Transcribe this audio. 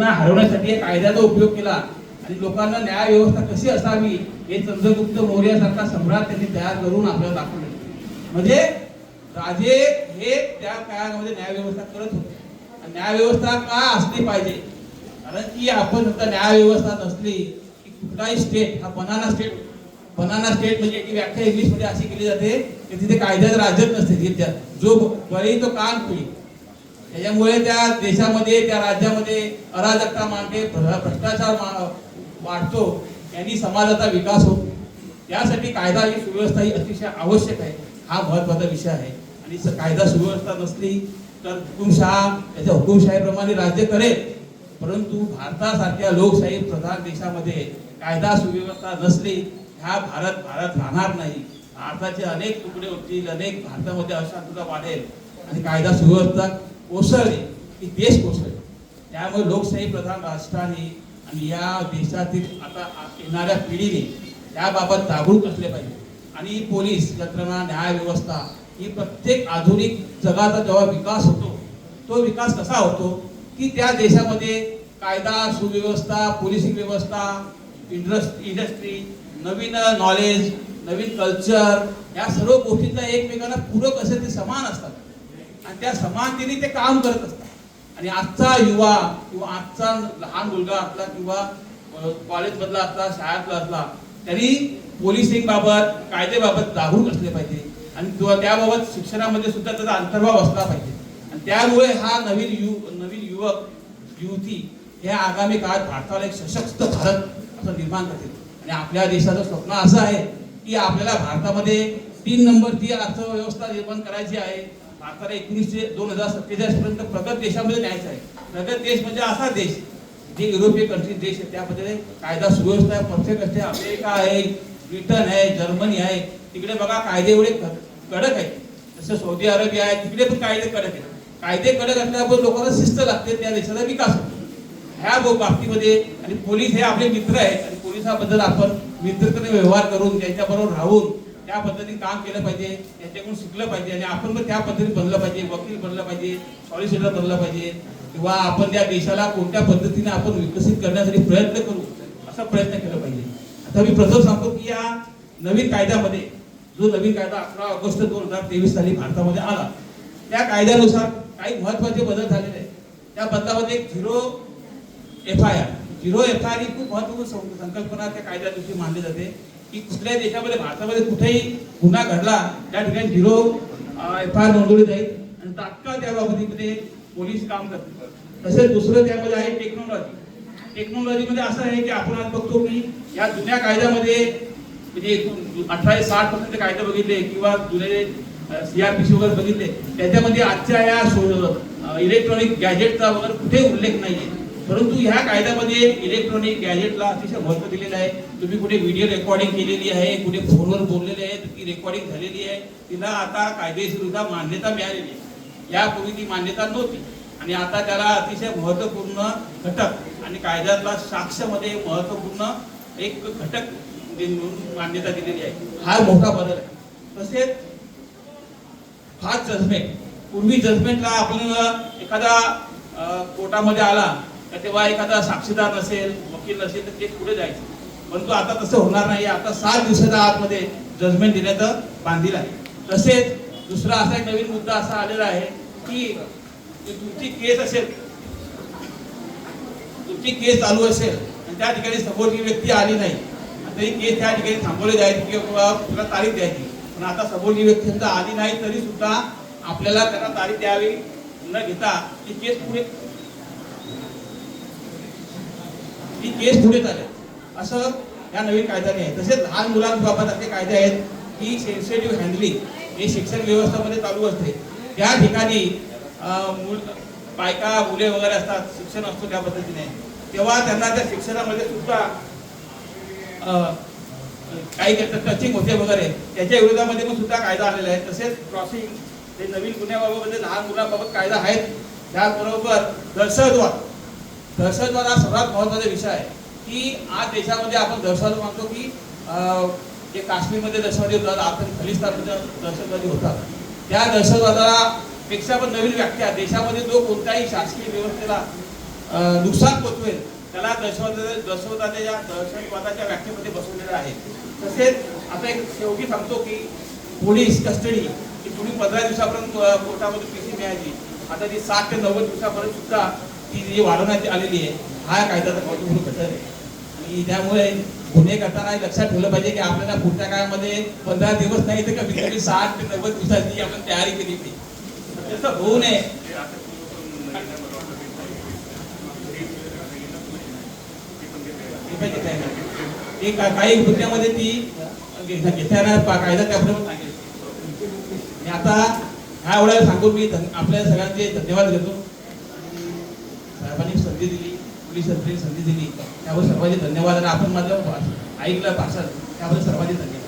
हरवण्यासाठी कायद्याचा उपयोग केला. आणि लोकांना न्याय व्यवस्था कशी असावी हे चंद्रगुप्त मौर्यासारखा सम्राट त्यांनी तयार करून आपल्याला दाखवले. म्हणजे राजे हे त्या काळामध्ये न्याय व्यवस्था करत होते. आणि न्याय व्यवस्था का असली पाहिजे? कारण की आपण फक्त न्याय व्यवस्था नसली की कुठलाही स्टेट हा बनाना स्टेट बनाना स्टेट म्हणजे की व्याख्या इंग्लिशमध्ये अशी केली जाते की तिथे कायद्याचं राज्यच नसते. जो बळी तो कान पिळी त्याच्यामुळे त्या देशामध्ये त्या राज्यामध्ये अराजकता मांडते भ्र- भ्रष्टाचार मा- वाढतो यांनी समाजाचा विकास होतो. त्यासाठी कायदा ही सुव्यवस्था ही अतिशय आवश्यक आहे. हा महत्त्वाचा विषय आहे. आणि कायदा सुव्यवस्था नसली तर हुकुमशहा त्याच्या हुकुमशाहीप्रमाणे राज्य करेल. परंतु भारतासारख्या लोकशाही प्रधान देशामध्ये कायदा सुव्यवस्था नसली ह्या भारत भारत राहणार नाही. भारताचे अनेक तुकडे होतील अनेक भारतामध्ये अशांतता वाढेल. आणि कायदा सुव्यवस्था कोसळली की देश कोसळेल. त्यामुळे लोकशाही प्रधान राष्ट्राने आणि या देशातील आता येणाऱ्या पिढीने त्याबाबत जागरूक असले पाहिजे. आणि पोलीस यंत्रणा न्यायव्यवस्था ही प्रत्येक आधुनिक जगाचा जेव्हा विकास होतो तो विकास कसा होतो की त्या देशामध्ये कायदा सुव्यवस्था पोलिसिंग व्यवस्था इंडस्ट्री इंडस्ट्री नवीन नॉलेज नवीन कल्चर या सर्व गोष्टींचा एकमेकांना पूरक असे ते समान असतात. आणि त्या समानतेने ते काम करत असतात. आणि आजचा युवा किंवा आजचा लहान मुलगा असला किंवा कॉलेज मधला असला शाळेतला असला त्यांनी पोलिसिंग बाबत कायदेबाबत जागरूक असले पाहिजे. आणि त्याबाबत शिक्षणामध्ये सुद्धा त्याचा अंतर्भाव असला पाहिजे. आणि त्यामुळे हा नवीन यु नवीन युवक युवती हे आगामी काळात भारताला एक सशक्त भारत असं निर्माण करतील. आणि आपल्या देशाचं स्वप्न असं आहे की आपल्याला भारतामध्ये तीन नंबरची अर्थव्यवस्था निर्माण करायची आहे. भारताला एकोणीसशे दोन हजार सत्तेचाळीस पर्यंत प्रगत देशामध्ये न्यायचं आहे. प्रगत देश म्हणजे असा देश जे युरोपियन कंट्री देश आहे. त्यामध्ये कायदा सुव्यवस्था परफेक्ट असते अमेरिका आहे ब्रिटन आहे जर्मनी आहे. तिकडे बघा कायदे एवढे कडक आहेत. जसं सौदी अरेबिया आहे तिकडे पण कायदे कडक आहेत. कायदे कडक असल्याबरोबर लोकांना शिस्त लागते त्या देशाचा विकास होतो. ह्या बाबतीमध्ये आणि पोलीस हे आपले मित्र आहेत. आणि पोलिसाबद्दल आपण मित्रतेने व्यवहार करून त्यांच्याबरोबर राहून त्या पद्धतीने काम केलं पाहिजे त्यांच्याकडून शिकलं पाहिजे आणि आपण पण त्या पद्धतीने बनलं पाहिजे वकील बनलं पाहिजे सॉलिसिटर बनलं पाहिजे. किंवा आपण त्या देशाला कोणत्या पद्धतीने आपण विकसित करण्यासाठी प्रयत्न करू असा प्रयत्न केला पाहिजे. आता मी प्रथम सांगतो की या नवीन कायद्यामध्ये जो नवीन कायदा अकरा ऑगस्ट दोन हजार तेवीस साली भारतामध्ये आला त्या कायद्यानुसार काही महत्त्वाचे बदल झालेले आहेत. त्या बदलामध्ये एक zero F I R zero F I R ही खूप महत्त्वपूर्ण संकल्पना त्या कायद्यादिवशी मानली जाते. की कुठल्याही देशामध्ये भारतामध्ये कुठेही गुन्हा घडला त्या ठिकाणी झिरो एफ आय आर नोंदवली जाईल. आणि तात्काळ त्या बाबतीमध्ये पोलीस काम करतील. तसेच दुसरं त्यामध्ये आहे टेक्नॉलॉजी. टेक्नॉलॉजीमध्ये असं आहे की आपण आज बघतो की या जुन्या कायद्यामध्ये म्हणजे अठराशे साठ पर्यंत कायदे बघितले किंवा जुने सीआरपीसी वगैरे बघितले त्याच्यामध्ये आजच्या या इलेक्ट्रॉनिक गॅजेटचा वगैरे कुठे उल्लेख नाहीये. परंतु ह्या कायद्यामध्ये इलेक्ट्रॉनिक गॅजेटला अतिशय महत्त्व दिलेलं आहे. तुम्ही कुठे व्हिडिओ रेकॉर्डिंग केलेली आहे कुठे फोनवर बोललेले आहे ती रेकॉर्डिंग झालेली आहे. तिला आता कायदेशीरता मान्यता मिळालेली आहे. यापूर्वी ती मान्यता नव्हती. आणि आता त्याला अतिशय महत्त्वपूर्ण घटक आणि कायद्यातला साक्षमध्ये महत्त्वपूर्ण एक घटक म्हणून मान्यता दिलेली आहे. हा मोठा बदल आहे. तसेच फास्ट जजमेंट. पूर्वी जजमेंटला आपण एखादा कोर्टामध्ये आला तर तेव्हा एखादा साक्षीदार नसेल वकील नसेल तर ते पुढे जायचं. परंतु आता तसं होणार नाही. आता सात दिवसाच्या आतमध्ये जजमेंट देण्याचं बांधील आहे. तसेच दुसरा असा एक नवीन मुद्दा असा आलेला आहे की तुमची केस असेल तुमची केस चालू असेल आणि त्या ठिकाणी समोरची व्यक्ती आली नाही तरी केस त्या ठिकाणी थांबवली जायची किंवा तुला तारीख द्यायची. पण आता समोरची व्यक्ती समजा आली नाही तरी सुद्धा आपल्याला त्यांना तारीख द्यावी न घेता ती केस पुढे ती केस पुढे चालेल. असं या नवीन कायद्याने आहे. तसेच लहान मुलांबाबत असे कायदे आहेत की सेन्सिटिव्ह हँडलिंग हे शिक्षण व्यवस्थामध्ये चालू असते. त्या ठिकाणी बायका मुले वगैरे असतात शिक्षण असतो त्या पद्धतीने. तेव्हा त्यांना त्या शिक्षणामध्ये सुद्धा काही टचिंग होते वगैरे त्याच्या विरोधामध्ये पण सुद्धा कायदा आलेला आहे. तसेच क्रॉसिंग हे नवीन गुन्ह्याबाबत लहान मुलांबाबत कायदा आहेत. त्याचबरोबर दहशतवाद. दहशतवाद हा सर्वात महत्त्वाचा विषय आहे. की आज देशामध्ये आपण दहशतवाद मानतो की जे काश्मीरमध्ये दहशतवादी होतात आता खलिस्तानमध्ये दहशतवादी होतात. त्या दहशतवादाला पेक्षा पण नवीन व्याख्या देशामध्ये जो कोणत्याही शासकीय व्यवस्थेला नुकसान पोचवेल त्याला दहशतवाद दहशतवादाच्या दहशतवादाच्या व्याख्येमध्ये बसवलेलं आहे. तसेच आता एक शेवटी सांगतो की पोलीस कस्टडी ही पूर्वी पंधरा दिवसापर्यंत अ, कोर्टामध्ये पीसी मिळायची. आता ती साठ ते नव्वद दिवसापर्यंत सुद्धा ती जी वाढवण्यात आलेली आहे हा कायद्याचा महत्त्वपूर्ण घटक आहे. आणि त्यामुळे गुन्हे करताना लक्षात ठेवलं पाहिजे की आपल्याला पुढच्या काळामध्ये पंधरा दिवस नाही तर कमीत कमी साठ ते नव्वद दिवसाची आपण तयारी केली पाहिजे. तसं होऊ नये काही मुद्द्यामध्ये ती घेताना कायदा त्याप्रमाणे सांगेल. आता ह्या एवढ्या सांगून मी आपल्या सगळ्यांचे धन्यवाद घेतो संधी दिली पोलीस यंत्रणेने संधी दिली. त्यावर सर्वांचे धन्यवाद आणि आपण माझं ऐकलं भाषण त्याबद्दल सर्वांचे धन्यवाद.